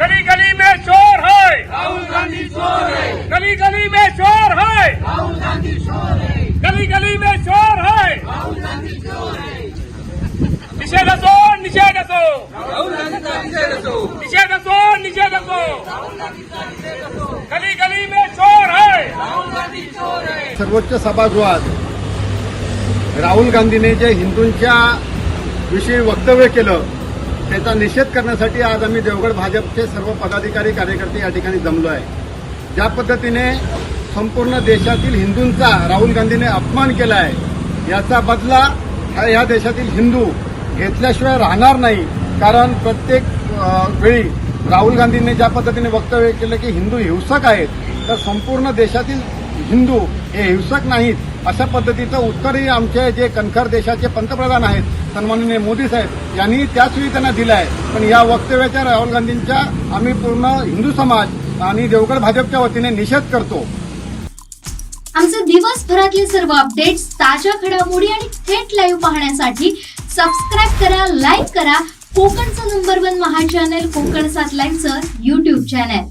गली गली में चोर है. राहुल गांधी चोर है. गली गली में चोर है. राहुल गांधी चोर है. गली गली में चोर है. राहुल गांधी चोर है. निषेध असो निषेध असो. राहुल गांधी का निषेध असो गली गली में चोर है. राहुल गांधी चोर है. सर्वोच्च सभागृहात राहुल गांधीने जे हिंदूंच्या विषयी वक्तव्य केलं त्याचा निषेध करण्यासाठी आज आम्ही देवगड भाजपचे सर्व पदाधिकारी कार्यकर्ते या ठिकाणी जमलो आहे. ज्या पद्धतीने संपूर्ण देशातील हिंदूंचा राहुल गांधीने अपमान केला आहे याचा बदला हा या देशातील हिंदू घेतल्याशिवाय राहणार नाही. कारण प्रत्येक वेळी राहुल गांधींनी ज्या पद्धतीने वक्तव्य केलं की हिंदू हिंसक आहेत तर संपूर्ण देशातील हिंदू हे हिंसक नाहीत. अशा पद्धतीचं उत्तरही आमचे जे कणखर देशाचे पंतप्रधान आहेत सन्माननीय मोदी साहेब यांनी त्याचवेळी त्यांना दिलं आहे पण या वक्तव्याच्या राहुल गांधींच्या आम्ही पूर्ण हिंदू समाज आणि देवगड भाजपच्या वतीने निषेध करतो. आमचे दिवसभरातले सर्व अपडेट्स ताज्या घडामोडी आणि थेट लाईव्ह पाहण्यासाठी सबस्क्राईब करा लाईक करा. कोकणचं नंबर वन महा चॅनल कोकण सात लाईनचं युट्यूब चॅनल